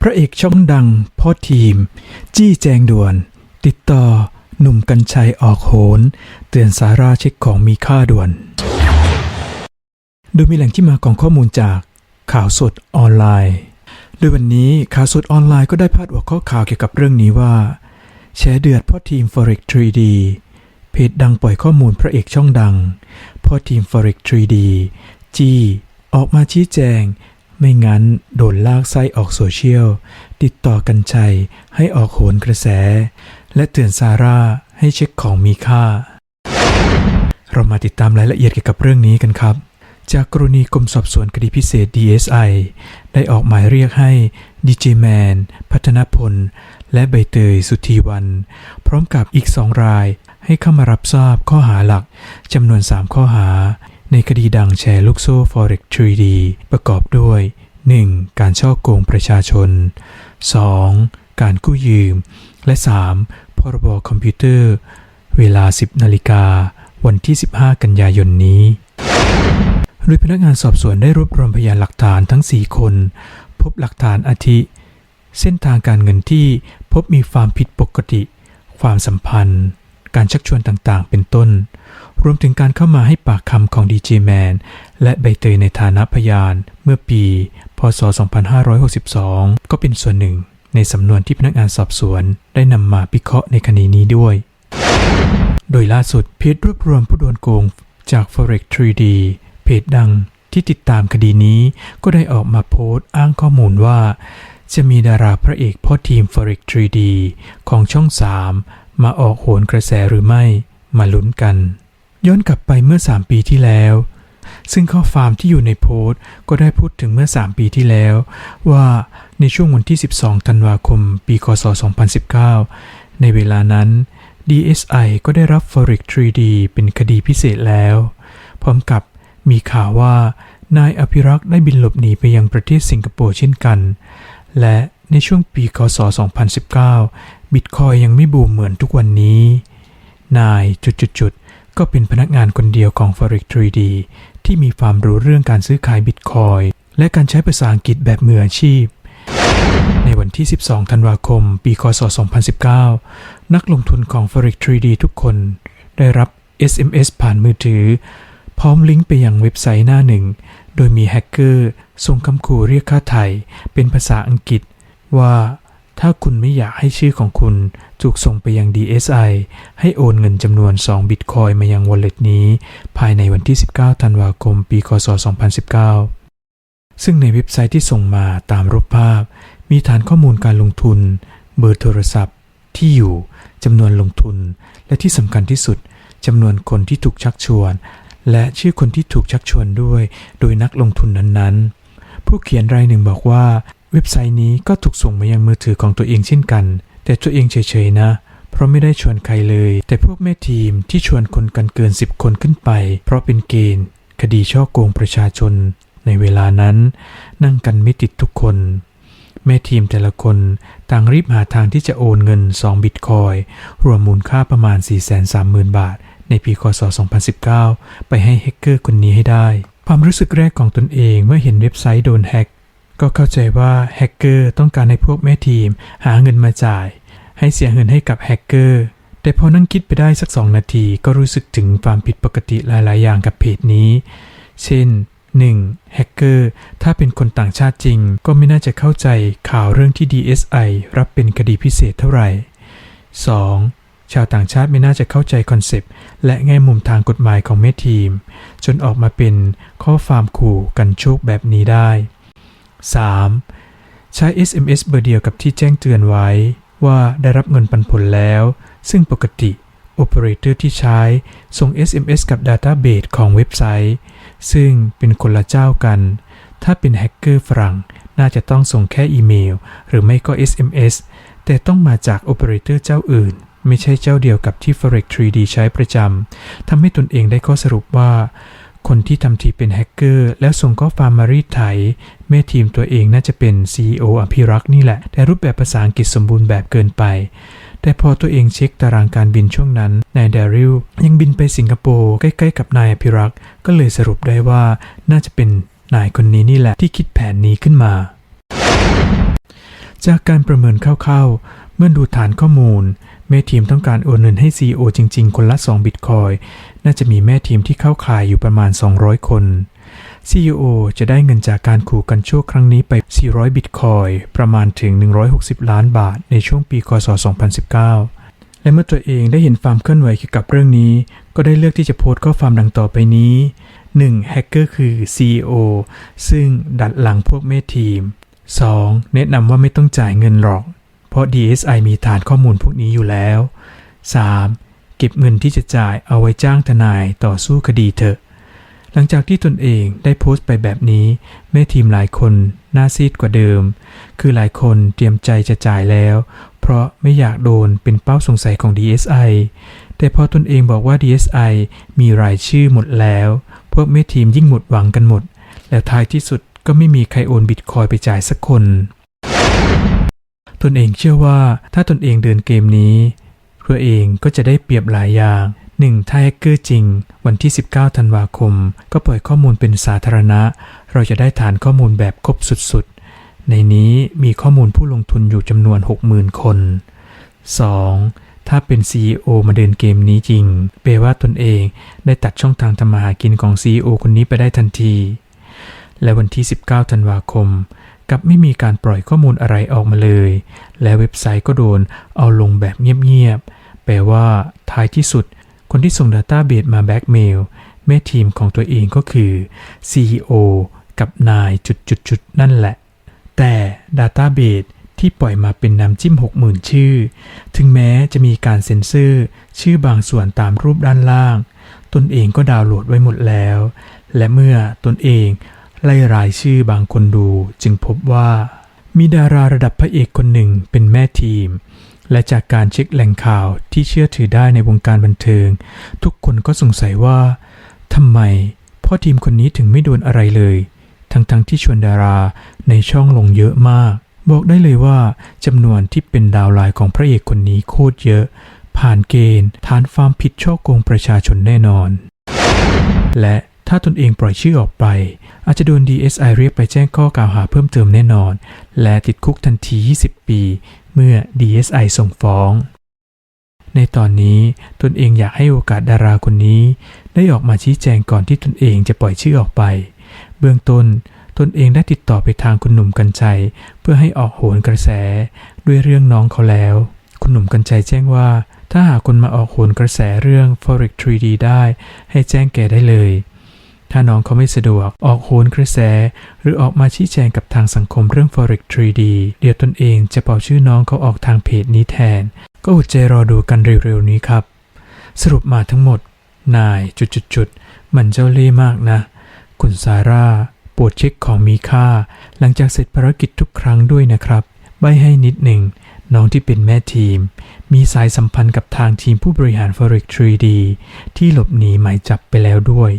พระเอกช่องดังพ่อทีม จี้แจงด่วน ติดต่อ หนุ่มกัญชัยออกโหน เตือนสาราเช็คของมีค่าด่วนโดยมีแหล่งที่มาของข้อมูลจากข่าวสดออนไลน์โดยวันนี้ข่าวสดออนไลน์ก็ได้พาดหัวข้อข่าวเกี่ยวกับเรื่องนี้ว่าแชร์เดือดพ่อทีม Forex 3D เพจดังปล่อยข้อมูลพระเอกช่องดัง พ่อทีม Forex 3D จี้ออกมาชี้แจง ไม่งั้นโดนลากไส้ออกโซเชียล ติดต่อกันชัยให้ออกโหนกระแส และเตือนซาร่าให้เช็คของมีค่า เรามาติดตามรายละเอียดเกี่ยวกับเรื่องนี้กันครับ จากกรณีกรมสอบสวนคดีพิเศษ DSI ได้ออกหมายเรียกให้ดีเจแมนพัฒนพล และใบเตยสุธีวัน พร้อมกับอีกสองรายให้เข้ามารับทราบข้อหาหลักจำนวน 3 ข้อหา ในคดีดังแชร์ลูกโซ่ Forex 3D ประกอบด้วย 1. การช่อโกงประชาชน 2. การกู้ยืม และ 3. พรบคอมพิวเตอร์ เวลา 10 นาฬิกา วันที่ 15 กันยายนนี้ โดยพนักงานสอบสวนได้รวบรวมพยานหลักฐานทั้ง 4 คน พบหลักฐานอาทิ เส้นทางการเงินที่พบมีความผิดปกติ ความสัมพันธ์ การชักชวนต่างๆ เป็นต้น รวมถึงการเข้ามาให้ปากคำของดีเจแมนและใบเตยในฐานะพยาน เมื่อปี พศ 2562 ก็เป็นส่วนหนึ่ง ในสำนวนที่พนักงานสอบสวน ได้นำมาพิเคราะห์ในคดีนี้ด้วย โดยล่าสุดเพจรวบรวมผู้โดนโกงจาก Forex 3D เพจดังที่ติดตามคดีนี้ก็ได้ออกมาโพสต์อ้างข้อมูลว่า จะมีดาราพระเอกพ่อทีม Forex 3D ของช่อง 3 มาออกโหนกระแสหรือไม่ มาลุ้นกัน ย้อนกลับไปเมื่อ 3 ปีที่แล้ว ซึ่งข้อความที่อยู่ในโพสต์ก็ได้พูดถึงเมื่อ 3 ปีที่แล้ว ว่าในช่วงวันที่ 12 ธันวาคม ปีคศ 2019 ในเวลานั้น DSI ก็ได้รับ Forex 3D เป็นคดีพิเศษแล้ว พร้อมกับมีข่าวว่านายอภิรักษ์ได้บินหลบหนีไปยังประเทศสิงคโปร์เช่นกัน และในช่วงปีคศ 2019 บิตคอยยังไม่บูมเหมือนทุกวันนี้ นายจุดๆ ก็เป็นพนักงานคนเดียวของ Forex 3D ที่มีความรู้เรื่องการซื้อขายบิตคอยและการใช้ภาษาอังกฤษแบบมืออาชีพ ในวันที่ 12 ธันวาคม ปี คศ 2019 นักลงทุนของ Forex 3D ทุกคน ได้รับ SMS ผ่านมือถือ พร้อมลิงก์ไปยังเว็บไซต์หน้าหนึ่ง โดยมีแฮกเกอร์ส่งคำขู่เรียกค่าไถ่เป็นภาษาอังกฤษว่า ถ้าคุณไม่อยากให้ชื่อของคุณถูกส่งไปยัง DSI ให้โอนเงินจำนวน 2 บิตคอยมายัง wallet นี้ ภายในวันที่ 19 ธันวาคม ปี คศ 2019 ซึ่งในเว็บไซต์ที่ส่งมาตามรูปภาพ มีฐานข้อมูลการลงทุน เบอร์โทรศัพท์ ที่อยู่จำนวนลงทุน และที่สำคัญที่สุดจำนวนคนที่ถูกชักชวน และชื่อคนที่ถูกชักชวนด้วย โดยนักลงทุนนั้นๆ ผู้เขียนรายหนึ่งบอกว่า เว็บไซต์นี้ก็ถูกส่งมายังมือถือของตัวเองเช่นกัน แต่ตัวเองเฉยๆนะ เพราะไม่ได้ชวนใครเลย แต่พวกแม่ทีมที่ชวนคนกันเกิน 10 คนขึ้นไป เพราะเป็นเกณฑ์ คดีช่อโกงประชาชน ในเวลานั้น นั่งกันไม่ติดทุกคน แม่ทีมแต่ละคนต่างรีบหาทางที่จะโอนเงิน 2 บิตคอยรวมมูลค่าประมาณ 430,000 บาท ในปีคศ 2019 ไปให้แฮกเกอร์คนนี้ให้ได้ ความรู้สึกแรกของตนเองเมื่อเห็นเว็บไซต์โดนแฮก ก็เข้าใจว่าแฮกเกอร์ต้องการให้พวกแม่ทีมหาเงินมาจ่าย ให้เสียเงินให้กับแฮกเกอร์แต่พอนั่งคิดไปได้สักสองนาทีก็รู้สึกถึงความผิดปกติหลาย ๆ อย่างกับเพจนี้ เช่น 1. แฮกเกอร์ถ้าเป็นคนต่างชาติจริง ก็ไม่น่าจะเข้าใจข่าวเรื่องที่ DSI รับเป็นคดีพิเศษเท่าไหร่ 2. ชาวต่างชาติไม่น่าจะเข้าใจคอนเซปต์และแง่มุมทางกฎหมายของแม่ทีม จนออกมาเป็นข้อความขู่กันโชคแบบนี้ได้ 3. ใช้ SMS เบอร์เดียวกับที่แจ้งเตือนไว้ว่าได้รับเงินปันผลแล้ว ซึ่งปกติโอเปอเรเตอร์ที่ใช้ส่ง SMS กับ Database ของเว็บไซต์ ซึ่งเป็นคนละเจ้ากัน ถ้าเป็นแฮกเกอร์ฝรั่งน่าจะต้องส่งแค่อีเมล หรือไม่ก็ SMS แต่ต้องมาจากโอเปอเรเตอร์เจ้าอื่น ไม่ใช่เจ้าเดียวกับที่ Forex 3D ใช้ประจำทำให้ตนเองได้ข้อสรุปว่า คนที่ทำทีเป็นแฮกเกอร์ แล้วส่งข้อความมารีดไถแม่ทีมตัวเองน่าจะเป็น CEO อภิรักษ์นี่แหละ แต่รูปแบบภาษาอังกฤษสมบูรณ์แบบเกินไป แต่พอตัวเองเช็คตารางการบินช่วงนั้น นายเดริลยังบินไปสิงคโปร์ใกล้ๆกับนายอภิรักษ์ก็เลยสรุปได้ว่าน่าจะเป็นนายคนนี้นี่แหละที่คิดแผนนี้ขึ้นมา จากการประเมินคร่าวๆเมื่อดูฐานข้อมูล แม่ทีมต้องการโอนเงินให้ CEO จริง ๆ คนละ 2 บิตคอย น่าจะมีแม่ทีมที่เข้าข่ายอยู่ประมาณ 200 คน CEO จะได้เงินจากการขู่กันโชคครั้งนี้ไป 400 บิตคอยประมาณถึง 160 ล้านบาทในช่วงปีคศ 2019 และเมื่อตัวเองได้เห็นความเคลื่อนไหวเกี่ยวกับเรื่องนี้ ก็ได้เลือกที่จะโพสต์ข้อความดังต่อไปนี้ 1. แฮกเกอร์คือ CEO ซึ่งดัดหลังพวกแม่ทีม 2. แนะนำว่าไม่ต้องจ่ายเงินหรอก ราะ DSI มีฐานข้อมูลพวกนี้อยู่แล้ว 3. เก็บเงินที่จะจ่ายเอาไว้จ้างทนายต่อสู้คดีเถอะ หลังจากที่ตนเองได้โพสต์ไปแบบนี้ แม่ทีมหลายคนหน้าซีดกว่าเดิม คือหลายคนเตรียมใจจะจ่ายแล้ว เพราะไม่อยากโดนเป็นเป้าสงสัยของ DSI แต่พอตนเองบอกว่า DSI มีรายชื่อหมดแล้ว พวกแม่ทีมยิ่งหมดหวังกันหมด แล้วท้ายที่สุดก็ไม่มีใครโอนบิตคอยไปจ่ายสักคน ตนเองเชื่อว่าถ้าตนเองเดินเกมนี้ตัวเองก็จะได้เปรียบหลายอย่าง 1. ถ้าแฮกเกอร์จริง วันที่ 19 ธันวาคม ก็ปล่อยข้อมูลเป็นสาธารณะ เราจะได้ฐานข้อมูลแบบครบสุดๆ ในนี้มีข้อมูลผู้ลงทุนอยู่จำนวน 60,000 คน 2. ถ้าเป็น CEO มาเดินเกมนี้จริงแปลว่าตนเองได้ตัดช่องทางทำมาหากินของ CEO คนนี้ไปได้ทันที และวันที่ 19 ธันวาคม กับไม่มีการปล่อยข้อมูลอะไรออกมาเลย และเว็บไซต์ก็โดนเอาลงแบบเงียบๆ แปลว่าท้ายที่สุด คนที่ส่ง Database มาแบ็กเมลแม่ทีมของตัวเองก็คือ CEO กับนายจุดๆๆนั่นแหละ แต่ Database ที่ปล่อยมาเป็นน้ำจิ้ม 60,000 ชื่อ ถึงแม้จะมีการเซ็นเซอร์ ชื่อบางส่วนตามรูปด้านล่าง ตนเองก็ดาวน์โหลดไว้หมดแล้ว และเมื่อตนเอง ไล่รายชื่อบางคนดูจึงพบว่า มีดาราระดับพระเอกคนหนึ่งเป็นแม่ทีม และจากการเช็คแหล่งข่าวที่เชื่อถือได้ในวงการบันเทิง ทุกคนก็สงสัยว่าทำไมพ่อทีมคนนี้ถึงไม่โดนอะไรเลย ทั้งๆทที่ชวนดาราในช่องลงเยอะมาก บอกได้เลยว่าจำนวนที่เป็นดาวไลน์ของพระเอกคนนี้โคตรเยอะ ผ่านเกณฑ์ฐานความผิดช่อโกงประชาชนแน่นอน และ ถ้าตนเองปล่อยชื่อออกไป อาจจะโดน DSI เรียกไปแจ้งข้อกล่าวหาเพิ่มเติมแน่นอน และติดคุกทันที 20 ปี เมื่อ DSI ส่งฟ้อง ในตอนนี้ตนเองอยากให้โอกาสดาราคนนี้ ได้ออกมาชี้แจงก่อนที่ตนเองจะปล่อยชื่อออกไป เบื้องต้นตนเองได้ติดต่อไปทางคุณหนุ่มกัญชัย เพื่อให้ออกโหนกระแส ด้วยเรื่องน้องเขาแล้ว คุณหนุ่มกัญชัยแจ้งว่า ถ้าหากคนมาออกโหนกระแสเรื่อง forex 3D ได้ ให้แจ้งแกได้เลย ถ้าน้องเขาไม่สะดวก ออกโหนกระแส หรือออกมาชี้แจงกับทางสังคมเรื่อง forex 3D เดี๋ยวตนเองจะเป่าชื่อน้องเขาออกทางเพจนี้แทน ก็อดใจรอดูกันเร็วๆนี้ครับ สรุปมาทั้งหมด นายจุดๆมันเจ้าเล่ห์มากนะ คุณซาร่าปรดเช็คของมีค่า หลังจากเสร็จภารกิจทุกครั้งด้วยนะครับ ใบให้นิดหนึ่ง น้องที่เป็นแม่ทีม มีสายสัมพันธ์กับทางทีมผู้บริหาร Forex 3D ที่หลบหนีหมายจับไปแล้วด้วย